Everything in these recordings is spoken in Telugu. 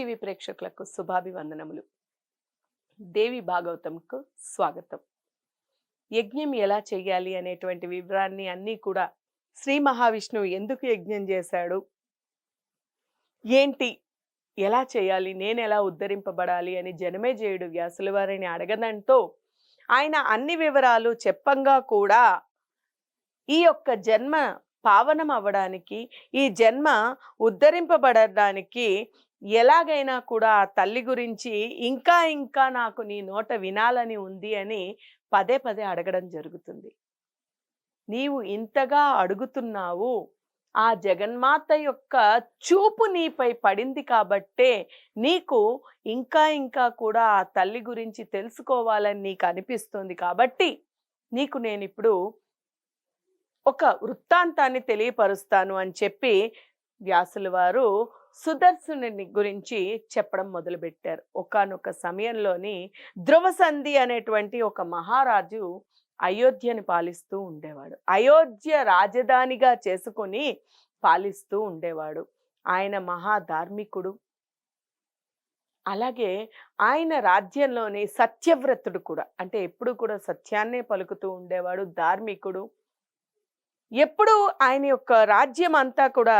టీవీ ప్రేక్షకులకు శుభాభివందనములు. దేవి భాగవతంకు స్వాగతం. యజ్ఞం ఎలా చేయాలి అనేటువంటి వివరాన్ని అన్నీ కూడా శ్రీ మహావిష్ణువు ఎందుకు యజ్ఞం చేశాడు? ఏంటి? ఎలా చేయాలి? నేను ఎలా ఉద్ధరింపబడాలి అని జనమేజయుడు వ్యాసుల వారిని అడగడంతో ఆయన అన్ని వివరాలు చెప్పంగా కూడా ఈ యొక్క జన్మ పావనం అవ్వడానికి ఈ జన్మ ఉద్ధరింపబడడానికి ఎలాగైనా కూడా ఆ తల్లి గురించి ఇంకా ఇంకా నాకు నీ నోట వినాలని ఉంది అని పదే పదే అడగడం జరుగుతుంది. నీవు ఇంతగా అడుగుతున్నావు ఆ జగన్మాత యొక్క చూపు నీపై పడింది కాబట్టే నీకు ఇంకా ఇంకా కూడా ఆ తల్లి గురించి తెలుసుకోవాలని నీకు అనిపిస్తుంది కాబట్టి నీకు నేను ఇప్పుడు ఒక వృత్తాంతాన్ని తెలియపరుస్తాను అని చెప్పి వ్యాసుల వారు సుదర్శనుని గురించి చెప్పడం మొదలుపెట్టారు. ఒకానొక సమయంలోని ధ్రువసంధి అనేటువంటి ఒక మహారాజు అయోధ్యని పాలిస్తూ ఉండేవాడు. అయోధ్య రాజధానిగా చేసుకొని పాలిస్తూ ఉండేవాడు. ఆయన మహా ధార్మికుడు అలాగే ఆయన రాజ్యంలోని సత్యవ్రతుడు కూడా. అంటే ఎప్పుడు కూడా సత్యాన్నే పలుకుతూ ఉండేవాడు ధార్మికుడు. ఎప్పుడు ఆయన యొక్క రాజ్యం అంతా కూడా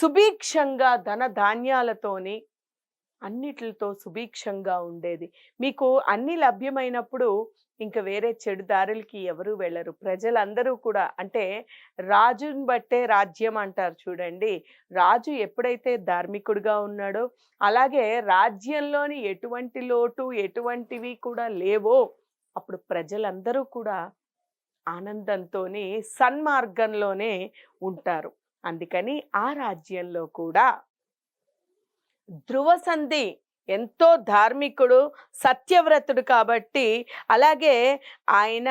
సుభిక్షంగా ధన ధాన్యాలతోని అన్నిటితో సుభిక్షంగా ఉండేది. మీకు అన్ని లభ్యమైనప్పుడు ఇంకా వేరే చెడు దారులకి ఎవరు వెళ్ళరు. ప్రజలందరూ కూడా అంటే రాజుని బట్టే రాజ్యం అంటారు చూడండి. రాజు ఎప్పుడైతే ధార్మికుడిగా ఉన్నాడో అలాగే రాజ్యంలోని ఎటువంటి లోటు ఎటువంటివి కూడా లేవో అప్పుడు ప్రజలందరూ కూడా ఆనందంతోని సన్మార్గంలోనే ఉంటారు. అందుకని ఆ రాజ్యంలో కూడా ధ్రువసంధి ఎంతో ధార్మికుడు సత్యవ్రతుడు కాబట్టి అలాగే ఆయన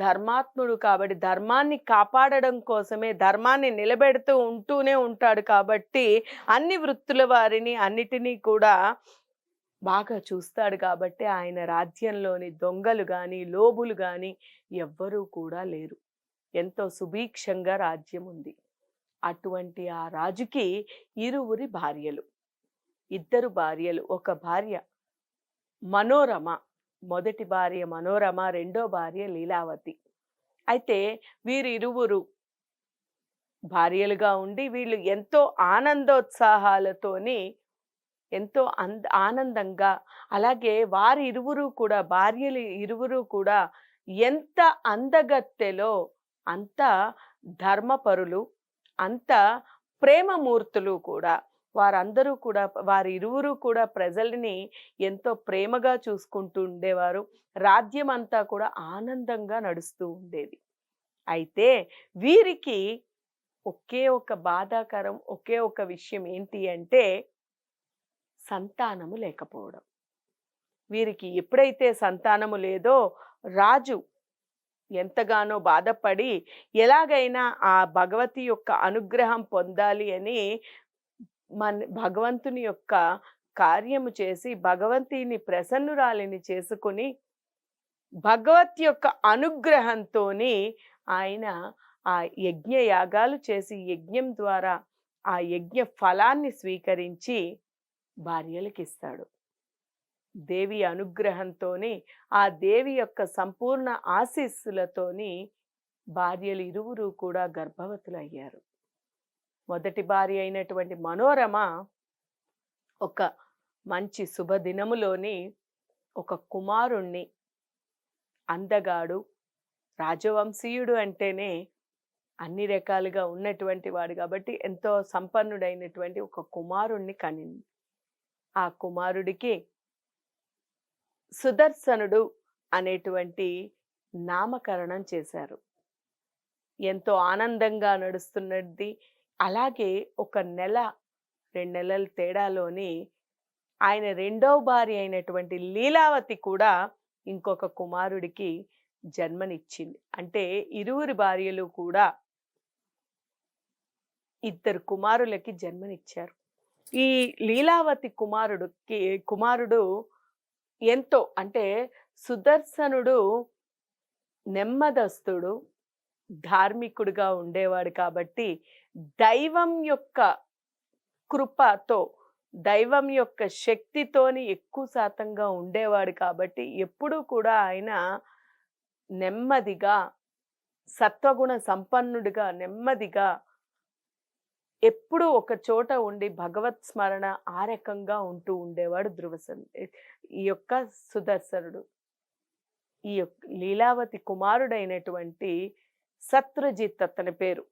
ధర్మాత్ముడు కాబట్టి ధర్మాన్ని కాపాడడం కోసమే ధర్మాన్ని నిలబెడుతూ ఉంటూనే ఉంటాడు కాబట్టి అన్ని వృత్తుల వారిని అన్నిటినీ కూడా బాగా చూస్తాడు కాబట్టి ఆయన రాజ్యంలోని దొంగలు కానీ లోబులు కానీ ఎవ్వరూ కూడా లేరు. ఎంతో సుభీక్షంగా రాజ్యం ఉంది. అటువంటి ఆ రాజుకి ఇరువురి భార్యలు. ఇద్దరు భార్యలు. ఒక భార్య మనోరమ. మొదటి భార్య మనోరమ రెండో భార్య లీలావతి. అయితే వీరిరువురు భార్యలుగా ఉండి వీళ్ళు ఎంతో ఆనందోత్సాహాలతోని ఎంతో అంద ఆనందంగా అలాగే వారి ఇరువురు కూడా భార్యలు ఇరువురు కూడా ఎంత అందగత్తెలో అంత ధర్మపరులు అంత ప్రేమమూర్తులు కూడా. వారందరూ కూడా వారి ఇరువురు కూడా ప్రజల్ని ఎంతో ప్రేమగా చూసుకుంటూ ఉండేవారు. రాజ్యం అంతా కూడా ఆనందంగా నడుస్తూ ఉండేది. అయితే వీరికి ఒకే ఒక బాధాకరం ఒకే ఒక విషయం ఏంటి అంటే సంతానము లేకపోవడం. వీరికి ఎప్పుడైతే సంతానము లేదో రాజు ఎంతగానో బాధపడి ఎలాగైనా ఆ భగవతి యొక్క అనుగ్రహం పొందాలి అని మన భగవంతుని యొక్క కార్యము చేసి భగవంతిని ప్రసన్నురాలిని చేసుకుని భగవత్ యొక్క అనుగ్రహంతోని ఆయన ఆ యజ్ఞ యాగాలు చేసి యజ్ఞం ద్వారా ఆ యజ్ఞ ఫలాన్ని స్వీకరించి భార్యలకు ఇస్తాడు దేవి అనుగ్రహంతోని ఆ దేవి యొక్క సంపూర్ణ ఆశీస్సులతోని భార్యలు ఇరువురు కూడా గర్భవతులయ్యారు. మొదటి భార్య అయినటువంటి మనోరమ ఒక మంచి శుభదినములోని ఒక కుమారుణ్ణి అందగాడు రాజవంశీయుడు అంటేనే అన్ని రకాలుగా ఉన్నటువంటి వాడు కాబట్టి ఎంతో సంపన్నుడైనటువంటి ఒక కుమారుణ్ణి కనింది ఆ కుమారుడికి సుదర్శనుడు అనేటువంటి నామకరణం చేశారు. ఎంతో ఆనందంగా నడుస్తున్నది. అలాగే ఒక నెల రెండు నెలల తేడాలోని ఆయన రెండవ భార్య అయినటువంటి లీలావతి కూడా ఇంకొక కుమారుడికి జన్మనిచ్చింది. అంటే ఇరువురి భార్యలు కూడా ఇద్దరు కుమారులకి జన్మనిచ్చారు. ఈ లీలావతి కుమారుడికి కుమారుడు ఎంతో అంటే సుదర్శనుడు నెమ్మదస్తుడు ధార్మికుడుగా ఉండేవాడు కాబట్టి దైవం యొక్క కృపతో దైవం యొక్క శక్తితోని ఎక్కువ శాతంగా ఉండేవాడు కాబట్టి ఎప్పుడూ కూడా ఆయన నెమ్మదిగా సత్వగుణ సంపన్నుడిగా నెమ్మదిగా ఎప్పుడూ ఒక చోట ఉండి భగవత్ స్మరణ ఆ రకంగా ఉంటూ ఉండేవాడు ధ్రువసన్. ఈ యొక్క సుదర్శనుడు. ఈ యొక్క లీలావతి కుమారుడైనటువంటి శత్రుజిత్ అతని పేరు.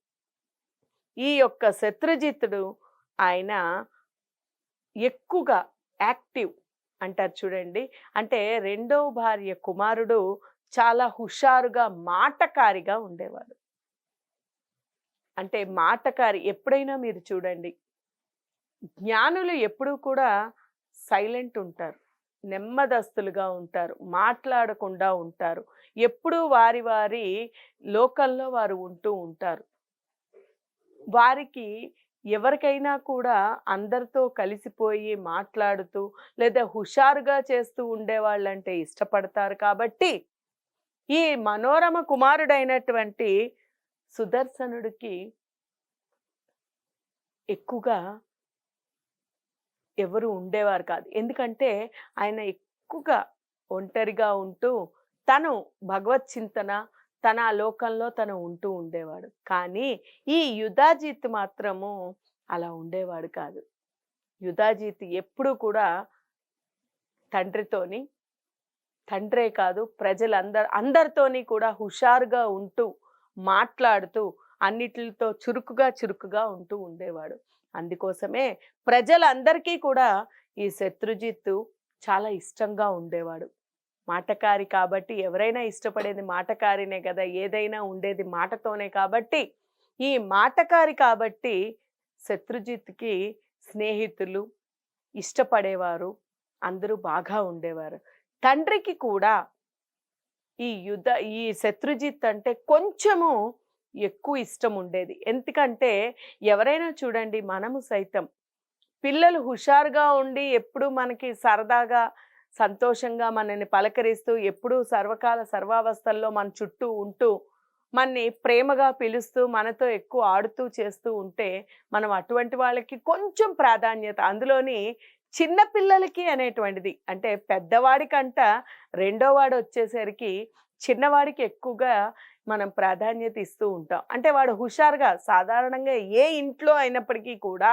ఈ యొక్క శత్రుజిత్తుడు ఆయన ఎక్కువగా యాక్టివ్ అంటారు చూడండి. అంటే రెండవ భార్య కుమారుడు చాలా హుషారుగా మాటకారిగా ఉండేవాడు. అంటే మాటకారి ఎప్పుడైనా మీరు చూడండి. జ్ఞానులు ఎప్పుడూ కూడా సైలెంట్ ఉంటారు. నెమ్మదస్తులుగా ఉంటారు. మాట్లాడకుండా ఉంటారు. ఎప్పుడూ వారి వారి లోకంలో వారు ఉంటూ ఉంటారు. వారికి ఎవరికైనా కూడా అందరితో కలిసిపోయి మాట్లాడుతూ లేదా హుషారుగా చేస్తూ ఉండేవాళ్ళంటే ఇష్టపడతారు కాబట్టి ఈ మనోరమ కుమారుడైనటువంటి సుదర్శనుడికి ఎక్కువగా ఎవరు ఉండేవారు కాదు. ఎందుకంటే ఆయన ఎక్కువగా ఒంటరిగా ఉంటూ తను భగవత్ చింతన తన ఆ లోకంలో తను ఉంటూ ఉండేవాడు. కానీ ఈ యుధాజిత్ మాత్రము అలా ఉండేవాడు కాదు. యుధాజిత్ ఎప్పుడూ కూడా తండ్రితోని తండ్రే కాదు ప్రజలందరు అందరితోని కూడా హుషారుగా ఉంటూ మాట్లాడుతూ అన్నిటితో చురుకుగా చురుకుగా ఉంటూ ఉండేవాడు. అందుకోసమే ప్రజలందరికీ కూడా ఈ శత్రుజిత్తు చాలా ఇష్టంగా ఉండేవాడు. మాటకారి కాబట్టి ఎవరైనా ఇష్టపడేది మాటకారినే కదా ఏదైనా ఉండేది మాటతోనే కాబట్టి ఈ మాటకారి కాబట్టి శత్రుజిత్కి స్నేహితులు ఇష్టపడేవారు అందరూ బాగా ఉండేవారు. తండ్రికి కూడా ఈ యుద్ధ ఈ శత్రుజిత్ అంటే కొంచెము ఎక్కువ ఇష్టం ఉండేది. ఎందుకంటే ఎవరైనా చూడండి మనము సైతం పిల్లలు హుషారుగా ఉండి ఎప్పుడు మనకి సరదాగా సంతోషంగా మనల్ని పలకరిస్తూ ఎప్పుడూ సర్వకాల సర్వావస్థల్లో మన చుట్టూ ఉంటూ మనని ప్రేమగా పిలుస్తూ మనతో ఎక్కువ ఆడుతూ చేస్తూ ఉంటే మనం అటువంటి వాళ్ళకి కొంచెం ప్రాధాన్యత అందులోని చిన్న పిల్లలకి అనేటువంటిది. అంటే పెద్దవాడికంట రెండో వాడు వచ్చేసరికి చిన్నవాడికి ఎక్కువగా మనం ప్రాధాన్యత ఇస్తూ ఉంటాం. అంటే వాడు హుషారుగా సాధారణంగా ఏ ఇంట్లో అయినప్పటికీ కూడా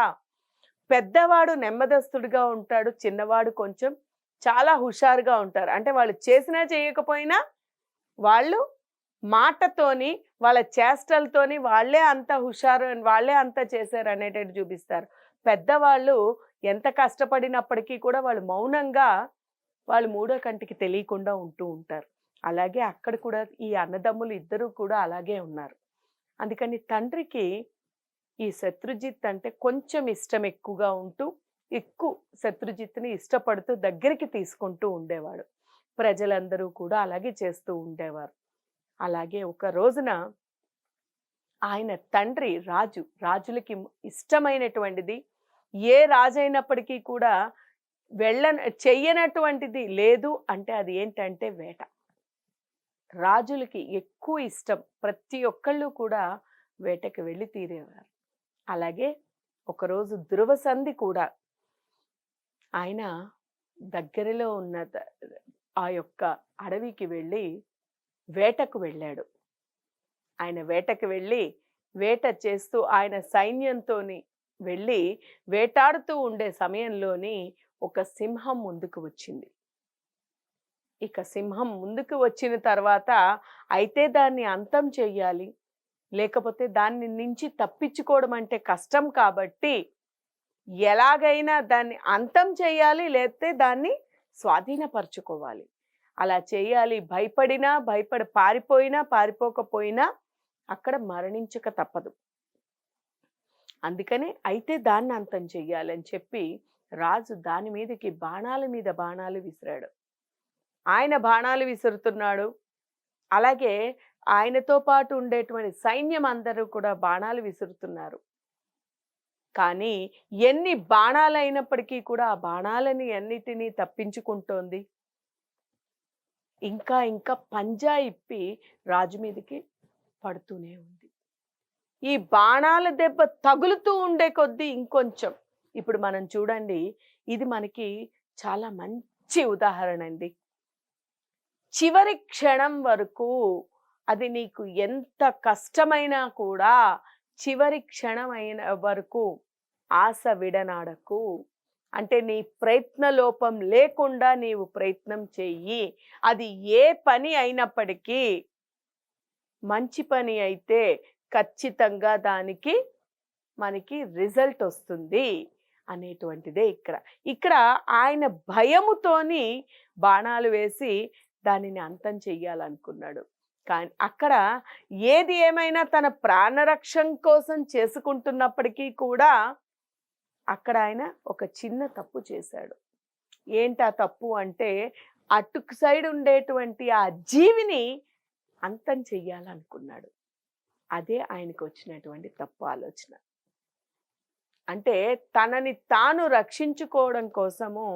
పెద్దవాడు నెమ్మదస్తుడిగా ఉంటాడు చిన్నవాడు కొంచెం చాలా హుషారుగా ఉంటారు. అంటే వాళ్ళు చేసినా చేయకపోయినా వాళ్ళు మాటతోని వాళ్ళ చేష్టలతోని వాళ్ళే అంత హుషారు వాళ్ళే అంత చేశారు అనేటట్టు చూపిస్తారు. పెద్దవాళ్ళు ఎంత కష్టపడినప్పటికీ కూడా వాళ్ళు మౌనంగా వాళ్ళు మూడో కంటికి తెలియకుండా ఉంటూ ఉంటారు. అలాగే అక్కడ కూడా ఈ అన్నదమ్ములు ఇద్దరు కూడా అలాగే ఉన్నారు. అందుకని తండ్రికి ఈ శత్రుజిత్ అంటే కొంచెం ఇష్టం ఎక్కువగా ఉంటూ ఎక్కువ శత్రుజిత్ని ఇష్టపడుతూ దగ్గరికి తీసుకుంటూ ఉండేవాడు. ప్రజలందరూ కూడా అలాగే చేస్తూ ఉండేవారు. అలాగే ఒక రోజున ఆయన తండ్రి రాజు రాజులకి ఇష్టమైనటువంటిది ఏ రాజైనప్పటికీ కూడా వెళ్ళ చెయ్యనటువంటిది లేదు అంటే అది ఏంటంటే వేట. రాజులకి ఎక్కువ ఇష్టం ప్రతి ఒక్కళ్ళు కూడా వేటకి వెళ్ళి తీరేవారు. అలాగే ఒకరోజు ధ్రువసంధి కూడా ఆయన దగ్గరలో ఉన్న ఆ యొక్క అడవికి వెళ్ళి వేటకు వెళ్ళాడు. ఆయన వేటకు వెళ్ళి వేట చేస్తూ ఆయన సైన్యంతోని వెళ్ళి వేటాడుతూ ఉండే సమయంలోని ఒక సింహం ముందుకు వచ్చింది. ఇక సింహం ముందుకు వచ్చిన తర్వాత అయితే దాన్ని అంతం చెయ్యాలి లేకపోతే దాన్ని నుంచి తప్పించుకోవడం అంటే కష్టం కాబట్టి ఎలాగైనా దాన్ని అంతం చేయాలి లేకపోతే దాన్ని స్వాధీనపరచుకోవాలి. అలా చేయాలి భయపడినా భయపడి పారిపోయినా పారిపోకపోయినా అక్కడ మరణించక తప్పదు. అందుకనే అయితే దాన్ని అంతం చెయ్యాలని చెప్పి రాజు దాని మీదకి బాణాల మీద బాణాలు విసిరాడు. ఆయన బాణాలు విసురుతున్నాడు. అలాగే ఆయనతో పాటు ఉండేటువంటి సైన్యం అందరూ కూడా బాణాలు విసురుతున్నారు. కానీ ఎన్ని బాణాలు అయినప్పటికీ కూడా ఆ బాణాలని అన్నిటినీ తప్పించుకుంటోంది. ఇంకా ఇంకా పంజా ఇప్పి రాజు మీదకి పడుతూనే ఉంది. ఈ బాణాల దెబ్బ తగులుతూ ఉండే కొద్దీ ఇంకొంచెం. ఇప్పుడు మనం చూడండి ఇది మనకి చాలా మంచి ఉదాహరణ అండి. చివరి క్షణం వరకు అది నీకు ఎంత కష్టమైనా కూడా చివరి క్షణం అయిన వరకు ఆశ విడనాడకు. అంటే నీ ప్రయత్న లోపం లేకుండా నీవు ప్రయత్నం చెయ్యి. అది ఏ పని అయినప్పటికీ మంచి పని అయితే ఖచ్చితంగా దానికి మనకి రిజల్ట్ వస్తుంది అనేటువంటిదే ఇక్కడ. ఇక్కడ ఆయన భయముతోని బాణాలు వేసి దానిని అంతం చెయ్యాలనుకున్నాడు. కానీ అక్కడ ఏది ఏమైనా తన ప్రాణరక్షణ కోసం చేసుకుంటున్నప్పటికీ కూడా అక్కడ ఆయన ఒక చిన్న తప్పు చేశాడు. ఏంటి ఆ తప్పు అంటే అటు సైడ్ ఉండేటువంటి ఆ జీవిని అంతం చెయ్యాలనుకున్నాడు. అదే ఆయనకు వచ్చినటువంటి తప్పు ఆలోచన అంటే తనని తాను రక్షించుకోవడం కోసము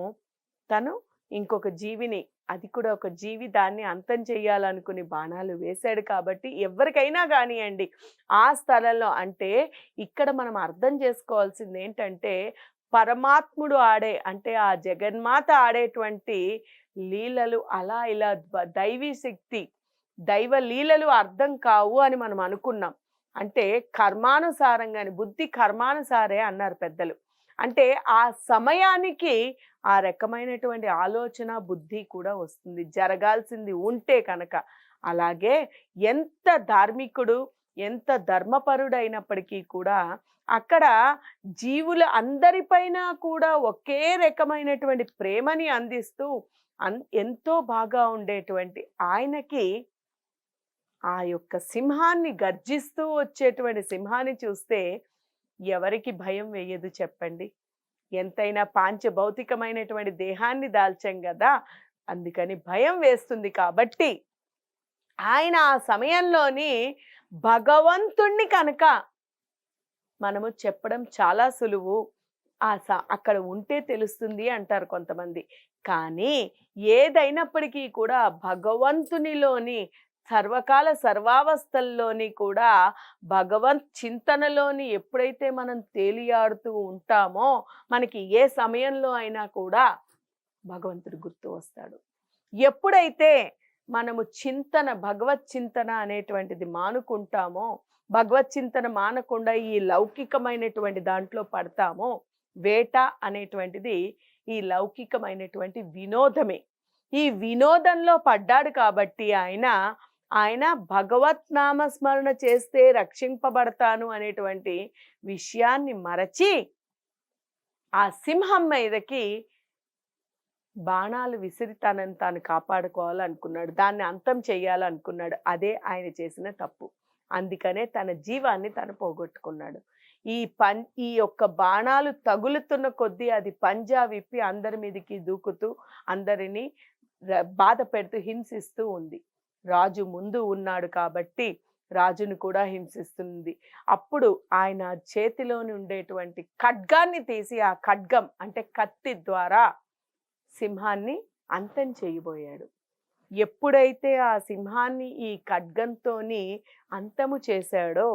తను ఇంకొక జీవిని అది కూడా ఒక జీవి దాన్ని అంతం చేయాలనుకుని బాణాలు వేశాడు కాబట్టి ఎవరికైనా కానివ్వండి ఆ స్థలంలో అంటే ఇక్కడ మనం అర్థం చేసుకోవాల్సింది ఏంటంటే పరమాత్ముడు ఆడే అంటే ఆ జగన్మాత ఆడేటువంటి లీలలు అలా ఇలా దైవీ శక్తి దైవ లీలలు అర్థం కావు అని మనం అనుకున్నాం. అంటే కర్మానుసారంగాని బుద్ధి కర్మానుసారే అన్నారు పెద్దలు. అంటే ఆ సమయానికి ఆ రకమైనటువంటి ఆలోచన బుద్ధి కూడా వస్తుంది. జరగాల్సింది ఉంటే కనుక. అలాగే ఎంత ధార్మికుడు ఎంత ధర్మపరుడైనప్పటికీ కూడా అక్కడ జీవుల అందరిపైన కూడా ఒకే రకమైనటువంటి ప్రేమని అందిస్తూ అన్ ఎంతో బాగా ఉండేటువంటి ఆయనకి ఆ యొక్క సింహాన్ని గర్జిస్తూ వచ్చేటువంటి సింహాన్ని చూస్తే ఎవరికి భయం వేయదు చెప్పండి. ఎంతైనా పాంచభౌతికమైనటువంటి దేహాన్ని దాల్చాం కదా అందుకని భయం వేస్తుంది కాబట్టి ఆయన ఆ సమయంలోని భగవంతుణ్ణి కనుక మనము చెప్పడం చాలా సులువు. ఆ స- అక్కడ ఉంటే తెలుస్తుంది అంటారు కొంతమంది. కానీ ఏదైనప్పటికీ కూడా భగవంతునిలోని సర్వకాల సర్వావస్థల్లోని కూడా భగవంత్ చింతనలోని ఎప్పుడైతే మనం తేలియాడుతూ ఉంటామో మనకి ఏ సమయంలో అయినా కూడా భగవంతుడు గుర్తు వస్తాడు. ఎప్పుడైతే మనము చింతన భగవత్ చింతన అనేటువంటిది మానుకుంటామో భగవత్ చింతన మానకుండా ఈ లౌకికమైనటువంటి దాంట్లో పడతామో వేట అనేటువంటిది ఈ లౌకికమైనటువంటి వినోదమే. ఈ వినోదంలో పడ్డాడు కాబట్టి ఆయన ఆయన భగవత్ నామస్మరణ చేస్తే రక్షింపబడతాను అనేటువంటి విషయాన్ని మరచి ఆ సింహం మీదకి బాణాలు విసిరి తనని తాను కాపాడుకోవాలనుకున్నాడు. దాన్ని అంతం చేయాలనుకున్నాడు. అదే ఆయన చేసిన తప్పు. అందుకనే తన జీవాన్ని తను పోగొట్టుకున్నాడు. ఈ పం ఈ యొక్క బాణాలు తగులుతున్న కొద్దీ అది పంజా విప్పి అందరి మీదకి దూకుతూ అందరినీ బాధ పెడుతూ హింసిస్తూ ఉంది. రాజు ముందు ఉన్నాడు కాబట్టి రాజును కూడా హింసిస్తుంది. అప్పుడు ఆయన చేతిలోని ఉండేటువంటి ఖడ్గాన్ని తీసి ఆ ఖడ్గం అంటే కత్తి ద్వారా సింహాన్ని అంతం చేయబోయాడు. ఎప్పుడైతే ఆ సింహాన్ని ఈ ఖడ్గంతోని అంతము చేశాడో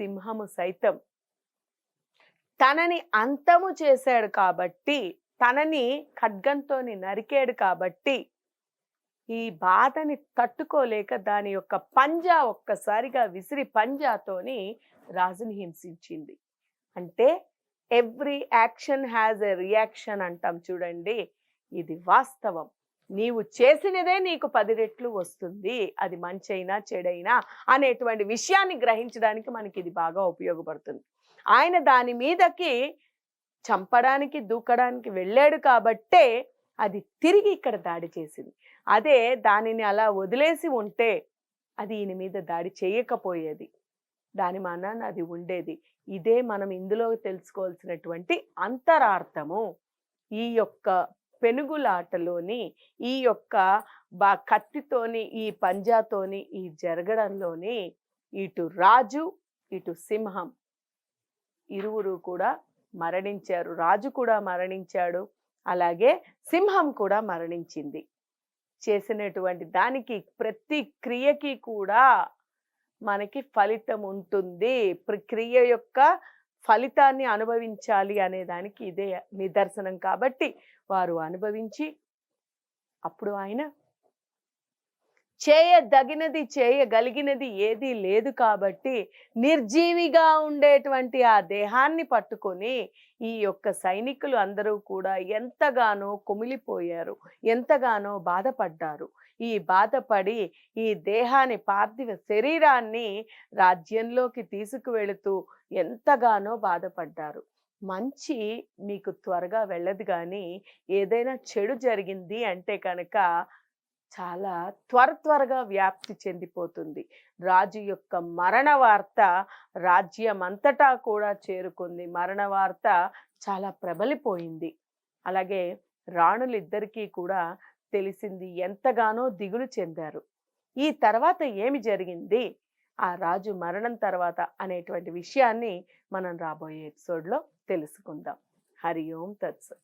సింహము సైతం తనని అంతము చేశాడు కాబట్టి తనని ఖడ్గంతోని నరికాడు కాబట్టి ఈ బాధని తట్టుకోలేక దాని యొక్క పంజా ఒక్కసారిగా విసిరి పంజాతోని రాజుని హింసించింది. అంటే every action has a reaction అంటాం చూడండి. ఇది వాస్తవం. నీవు చేసినదే నీకు పది రెట్లు వస్తుంది. అది మంచైనా చెడైనా అనేటువంటి విషయాన్ని గ్రహించడానికి మనకి ఇది బాగా ఉపయోగపడుతుంది. ఆయన దాని మీదకి చంపడానికి దూకడానికి వెళ్ళాడు కాబట్టే అది తిరిగి ఇక్కడ దాడి చేసింది. అదే దానిని అలా వదిలేసి ఉంటే అది ఈయన మీద దాడి చేయకపోయేది. దాని మనాన అది ఉండేది. ఇదే మనం ఇందులో తెలుసుకోవాల్సినటువంటి అంతరార్థము. ఈ యొక్క పెనుగులాటలోని ఈ యొక్క బా కత్తితోని ఈ పంజాతోని ఈ జరగడంలోని ఇటు రాజు ఇటు సింహం. ఇరువురు కూడా మరణించారు. రాజు కూడా మరణించాడు. అలాగే సింహం కూడా మరణించింది. చేసినటువంటి దానికి ప్రతి క్రియకి కూడా మనకి ఫలితం ఉంటుంది. ప్రక్రియ యొక్క ఫలితాన్ని అనుభవించాలి అనే దానికి ఇదే నిదర్శనం కాబట్టి వారు అనుభవించి అప్పుడు ఆయన చేయదగినది చేయగలిగినది ఏదీ లేదు కాబట్టి నిర్జీవిగా ఉండేటువంటి ఆ దేహాన్ని పట్టుకొని ఈ యొక్క సైనికులు అందరూ కూడా ఎంతగానో కుమిలిపోయారు ఎంతగానో బాధపడ్డారు. ఈ బాధపడి ఈ దేహాన్ని పార్థివ శరీరాన్ని రాజ్యంలోకి తీసుకువెళుతూ ఎంతగానో బాధపడ్డారు. మంచి మీకు త్వరగా వెళ్ళదు కానీ ఏదైనా చెడు జరిగింది అంటే కనుక చాలా త్వర త్వరగా వ్యాప్తి చెందిపోతుంది. రాజు యొక్క మరణ వార్త రాజ్యమంతటా కూడా చేరుకుంది. మరణ వార్త చాలా ప్రబలిపోయింది. అలాగే రాణులిద్దరికీ కూడా తెలిసింది ఎంతగానో దిగులు చెందారు. ఈ తర్వాత ఏమి జరిగింది? ఆ రాజు మరణం తర్వాత అనేటువంటి విషయాన్ని మనం రాబోయే ఎపిసోడ్లో తెలుసుకుందాం. హరి ఓం తత్సత్